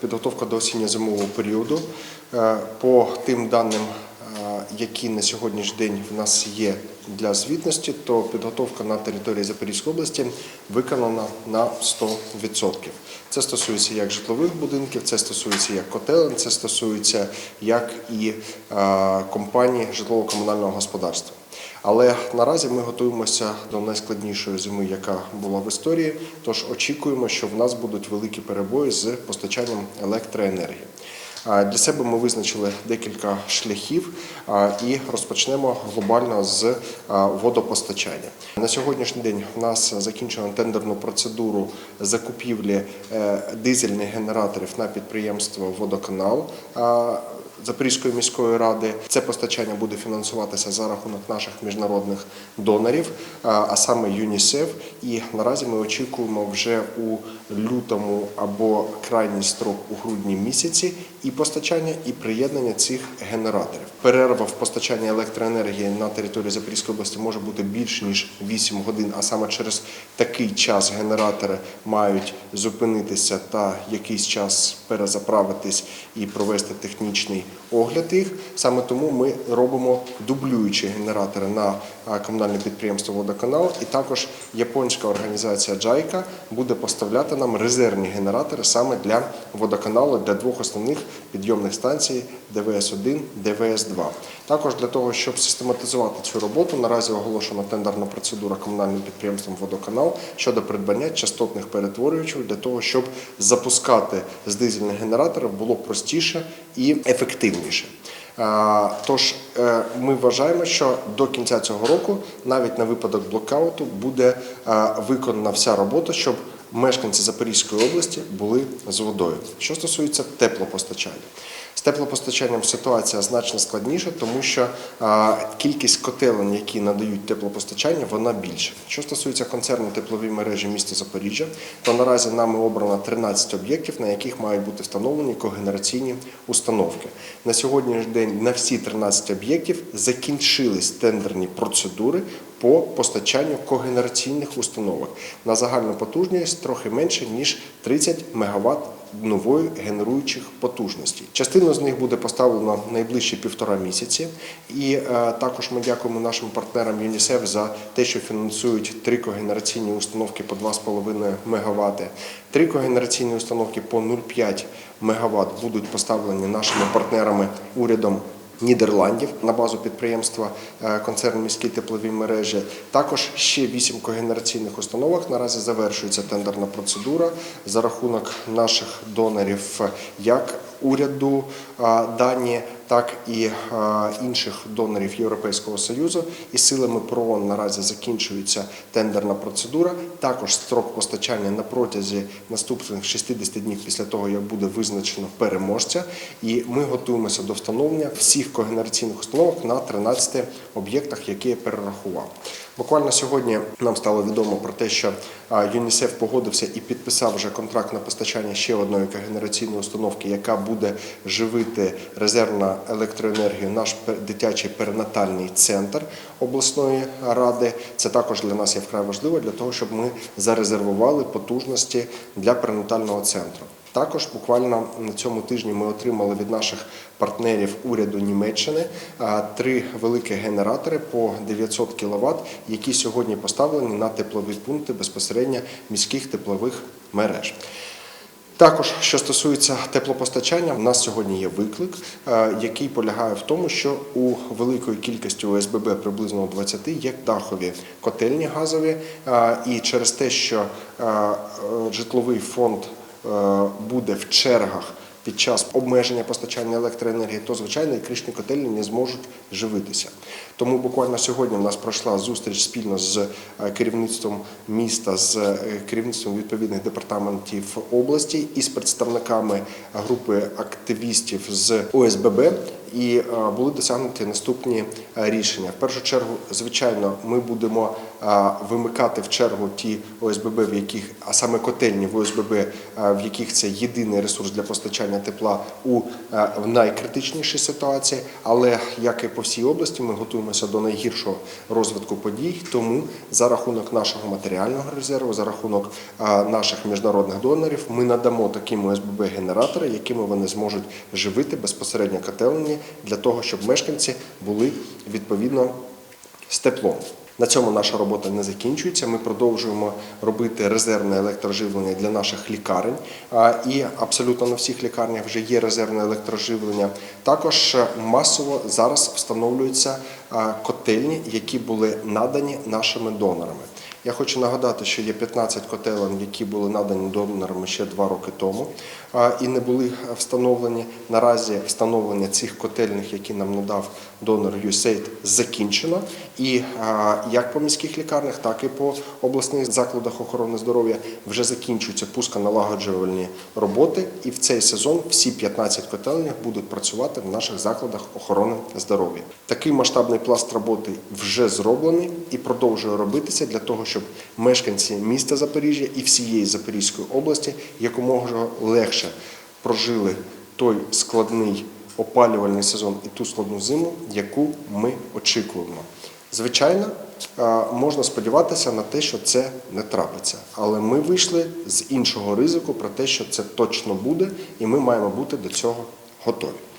Підготовка до осінньо-зимового періоду. Е, По тим даним, е, які на сьогоднішній день в нас є для звітності, то підготовка на території Запорізької області виконана на 100%. Це стосується як житлових будинків, це стосується як котелень, це стосується як і е, компаній житлово-комунального господарства. Але наразі ми готуємося до найскладнішої зими, яка була в історії. Тож очікуємо, що в нас будуть великі перебої з постачанням електроенергії. Для себе ми визначили декілька шляхів і розпочнемо глобально з водопостачання. На сьогоднішній день в нас закінчено тендерну процедуру закупівлі е, дизельних генераторів на підприємство Водоканал. Запорізької міської ради це постачання буде фінансуватися за рахунок наших міжнародних донорів, а саме ЮНІСЕФ. І наразі ми очікуємо вже у лютому або крайній строк у грудні місяці і постачання, і приєднання цих генераторів. Перерва в постачанні електроенергії на території Запорізької області може бути більш ніж 8 годин, а саме через такий час генератори мають зупинитися та якийсь час перезаправитись і провести технічний огляд їх. Саме тому ми робимо дублюючі генератори на комунальне підприємство Водоканал, і також японська організація Джайка буде поставляти нам резервні генератори саме для водоканалу для двох основних підйомних станцій ДВС-1, ДВС-2. Також для того, щоб систематизувати цю роботу, наразі оголошена тендерна процедура комунальним підприємством Водоканал щодо придбання частотних перетворювачів для того, щоб запускати з дизельних генераторів було простіше і ефективніше. Е, Тож е, ми вважаємо, що до кінця цього року, навіть на випадок блокауту, буде е, виконана вся робота, щоб мешканці Запорізької області були з водою. Що стосується теплопостачання. Теплопостачанням ситуація значно складніша, тому що кількість котелень, які надають теплопостачання, вона більша. Що стосується концерну теплові мережі міста Запоріжжя, то наразі нами обрано 13 об'єктів, на яких мають бути встановлені когенераційні установки. На сьогоднішній день на всі 13 об'єктів закінчились тендерні процедури по постачанню когенераційних установок на загальну потужність трохи менше ніж 30 МВт нової генеруючих потужностей. Частина з них буде поставлено найближчі півтора місяці. І е, також ми дякуємо нашим партнерам ЮНІСЕФ за те, що фінансують три когенераційні установки по 2,5 МВт. Три когенераційні установки по 0,5 МВт будуть поставлені нашими партнерами урядом. Нідерландів на базу підприємства е, концерн міські теплові мережі. Також ще вісім когенераційних установок. Наразі завершується тендерна процедура за рахунок наших донорів, як уряду е, Данії, так і е, інших донорів Європейського союзу. І силами ПРООН наразі закінчується тендерна процедура. Також строк постачання на протязі наступних 60 днів після того, як буде визначено переможця. І ми готуємося до встановлення всіх когенераційних установок на 13 об'єктах, які я перерахував. Буквально сьогодні нам стало відомо про те, що ЮНІСЕФ погодився і підписав вже контракт на постачання ще одної когенераційної установки, яка буде живити резервна електроенергію наш дитячий перинатальний центр обласної ради. Це також для нас є вкрай важливо для того, щоб ми зарезервували потужності для перинатального центру. Також буквально на цьому тижні ми отримали від наших партнерів уряду Німеччини три великі генератори по 900 кВт, які сьогодні поставлені на теплові пункти безпосередньо міських теплових мереж. Також, що стосується теплопостачання, у нас сьогодні є виклик, е, який полягає в тому, що у великої кількості ОСББ, приблизно у 20, є дахові котельні газові, е, і через те, що е, житловий фонд буде в чергах під час обмеження постачання електроенергії, то звичайно і кришні котельні не зможуть живитися. Тому буквально сьогодні в нас пройшла зустріч спільно з е, керівництвом міста, з е, керівництвом відповідних департаментів області і з представниками групи активістів з ОСББ. І е, були досягнуті наступні е, рішення. В першу чергу, звичайно, ми будемо вимикати в чергу ті ОСББ, в яких, а саме котельні в ОСББ, в яких це єдиний ресурс для постачання тепла у найкритичнішій ситуації. Але як і по всій області, ми готуємося до найгіршого розвитку подій. Тому за рахунок нашого матеріального резерву, за рахунок наших міжнародних донорів, ми надамо таким ОСББ генератори, якими вони зможуть живити безпосередньо котельні для того, щоб мешканці були відповідно з теплом. На цьому наша робота не закінчується. Ми продовжуємо робити резервне електроживлення для наших лікарень. І абсолютно на всіх лікарнях вже є резервне електроживлення. Також е, масово зараз встановлюються котельні, які були надані нашими донорами. Я хочу нагадати, що є 15 котелень, які були надані донорами ще два роки тому і не були встановлені. Наразі встановлення цих котельних, які нам надав донор USAID, закінчено. І як по міських лікарнях, так і по обласних закладах охорони здоров'я вже закінчуються пусконалагоджувальні роботи. І в цей сезон всі 15 котельних будуть працювати в наших закладах охорони здоров'я. Такий масштабний пласт роботи вже зроблений і продовжує робитися для того, щоб мешканці міста Запоріжжя і всієї Запорізької області якомога легше прожили той складний опалювальний сезон і ту складну зиму, яку ми очікуємо. Звичайно, можна сподіватися на те, що це не трапиться, але ми вийшли з іншого ризику про те, що це точно буде, і ми маємо бути до цього готові.